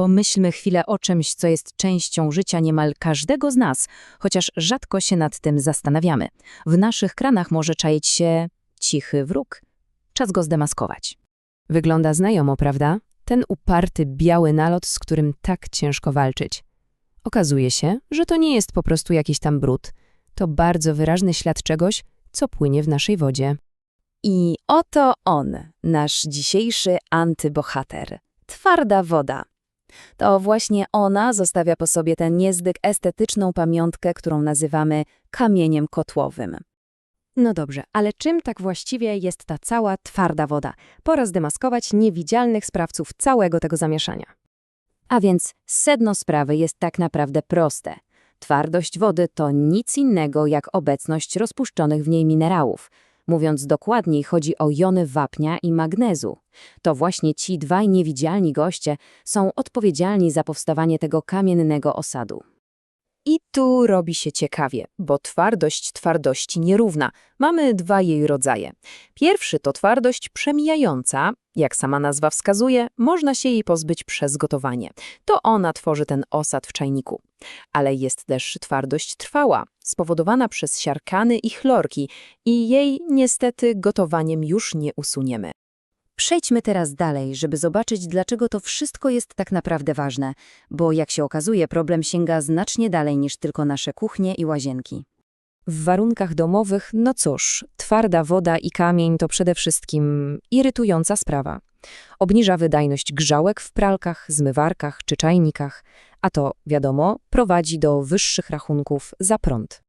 Pomyślmy chwilę o czymś, co jest częścią życia niemal każdego z nas, chociaż rzadko się nad tym zastanawiamy. W naszych kranach może czaić się cichy wróg. Czas go zdemaskować. Wygląda znajomo, prawda? Ten uparty, biały nalot, z którym tak ciężko walczyć. Okazuje się, że to nie jest po prostu jakiś tam brud. To bardzo wyraźny ślad czegoś, co płynie w naszej wodzie. I oto on, nasz dzisiejszy antybohater. Twarda woda. To właśnie ona zostawia po sobie tę niezbyt estetyczną pamiątkę, którą nazywamy kamieniem kotłowym. No dobrze, ale czym tak właściwie jest ta cała twarda woda? Pora zdemaskować niewidzialnych sprawców całego tego zamieszania. A więc sedno sprawy jest tak naprawdę proste. Twardość wody to nic innego jak obecność rozpuszczonych w niej minerałów. Mówiąc dokładniej, chodzi o jony wapnia i magnezu. To właśnie ci dwaj niewidzialni goście są odpowiedzialni za powstawanie tego kamiennego osadu. I tu robi się ciekawie, bo twardość twardości nierówna. Mamy dwa jej rodzaje. Pierwszy to twardość przemijająca. Jak sama nazwa wskazuje, można się jej pozbyć przez gotowanie. To ona tworzy ten osad w czajniku. Ale jest też twardość trwała, spowodowana przez siarkany i chlorki i jej niestety gotowaniem już nie usuniemy. Przejdźmy teraz dalej, żeby zobaczyć, dlaczego to wszystko jest tak naprawdę ważne, bo jak się okazuje, problem sięga znacznie dalej niż tylko nasze kuchnie i łazienki. W warunkach domowych, no cóż, twarda woda i kamień to przede wszystkim irytująca sprawa. Obniża wydajność grzałek w pralkach, zmywarkach czy czajnikach, a to, wiadomo, prowadzi do wyższych rachunków za prąd.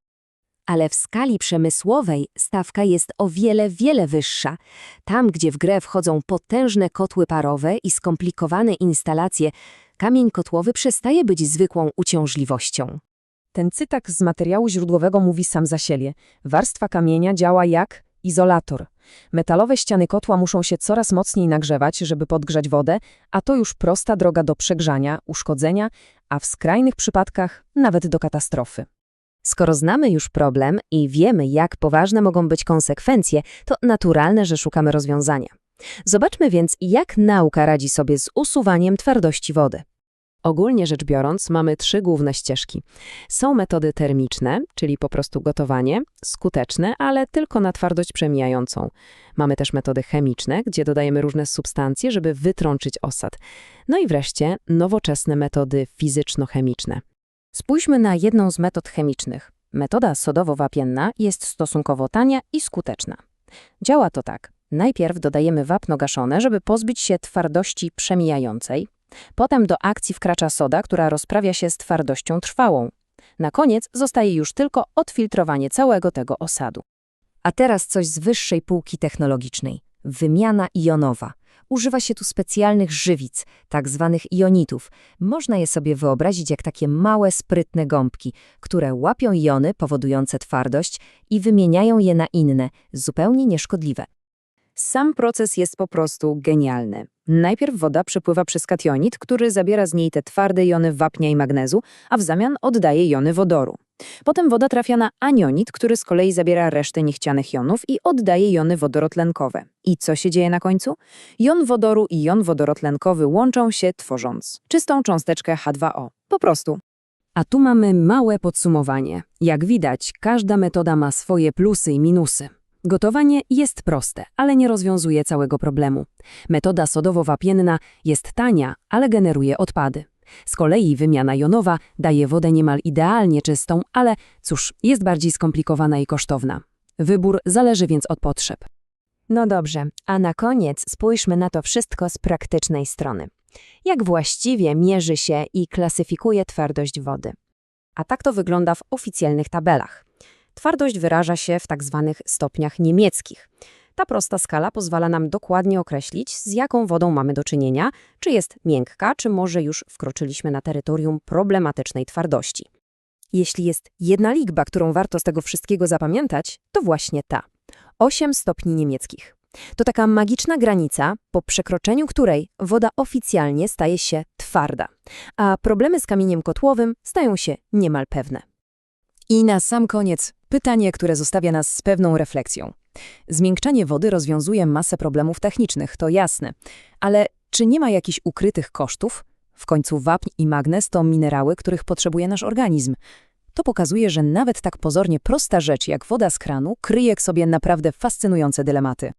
Ale w skali przemysłowej stawka jest o wiele, wiele wyższa. Tam, gdzie w grę wchodzą potężne kotły parowe i skomplikowane instalacje, kamień kotłowy przestaje być zwykłą uciążliwością. Ten cytak z materiału źródłowego mówi sam za siebie. Warstwa kamienia działa jak izolator. Metalowe ściany kotła muszą się coraz mocniej nagrzewać, żeby podgrzać wodę, a to już prosta droga do przegrzania, uszkodzenia, a w skrajnych przypadkach nawet do katastrofy. Skoro znamy już problem i wiemy, jak poważne mogą być konsekwencje, to naturalne, że szukamy rozwiązania. Zobaczmy więc, jak nauka radzi sobie z usuwaniem twardości wody. Ogólnie rzecz biorąc, mamy trzy główne ścieżki. Są metody termiczne, czyli po prostu gotowanie, skuteczne, ale tylko na twardość przemijającą. Mamy też metody chemiczne, gdzie dodajemy różne substancje, żeby wytrącić osad. No i wreszcie nowoczesne metody fizyczno-chemiczne. Spójrzmy na jedną z metod chemicznych. Metoda sodowo-wapienna jest stosunkowo tania i skuteczna. Działa to tak. Najpierw dodajemy wapno gaszone, żeby pozbyć się twardości przemijającej. Potem do akcji wkracza soda, która rozprawia się z twardością trwałą. Na koniec zostaje już tylko odfiltrowanie całego tego osadu. A teraz coś z wyższej półki technologicznej. Wymiana jonowa. Używa się tu specjalnych żywic, tak zwanych jonitów. Można je sobie wyobrazić jak takie małe, sprytne gąbki, które łapią jony powodujące twardość i wymieniają je na inne, zupełnie nieszkodliwe. Sam proces jest po prostu genialny. Najpierw woda przepływa przez kationit, który zabiera z niej te twarde jony wapnia i magnezu, a w zamian oddaje jony wodoru. Potem woda trafia na anionit, który z kolei zabiera resztę niechcianych jonów i oddaje jony wodorotlenkowe. I co się dzieje na końcu? Jon wodoru i jon wodorotlenkowy łączą się, tworząc czystą cząsteczkę H2O. Po prostu. A tu mamy małe podsumowanie. Jak widać, każda metoda ma swoje plusy i minusy. Gotowanie jest proste, ale nie rozwiązuje całego problemu. Metoda sodowo-wapienna jest tania, ale generuje odpady. Z kolei wymiana jonowa daje wodę niemal idealnie czystą, ale cóż, jest bardziej skomplikowana i kosztowna. Wybór zależy więc od potrzeb. No dobrze, a na koniec spójrzmy na to wszystko z praktycznej strony. Jak właściwie mierzy się i klasyfikuje twardość wody? A tak to wygląda w oficjalnych tabelach. Twardość wyraża się w tak zwanych stopniach niemieckich. Ta prosta skala pozwala nam dokładnie określić, z jaką wodą mamy do czynienia, czy jest miękka, czy może już wkroczyliśmy na terytorium problematycznej twardości. Jeśli jest jedna liczba, którą warto z tego wszystkiego zapamiętać, to właśnie ta. 8 stopni niemieckich. To taka magiczna granica, po przekroczeniu której woda oficjalnie staje się twarda, a problemy z kamieniem kotłowym stają się niemal pewne. I na sam koniec pytanie, które zostawia nas z pewną refleksją. Zmiękczanie wody rozwiązuje masę problemów technicznych, to jasne, ale czy nie ma jakichś ukrytych kosztów? W końcu wapń i magnez to minerały, których potrzebuje nasz organizm. To pokazuje, że nawet tak pozornie prosta rzecz jak woda z kranu kryje w sobie naprawdę fascynujące dylematy.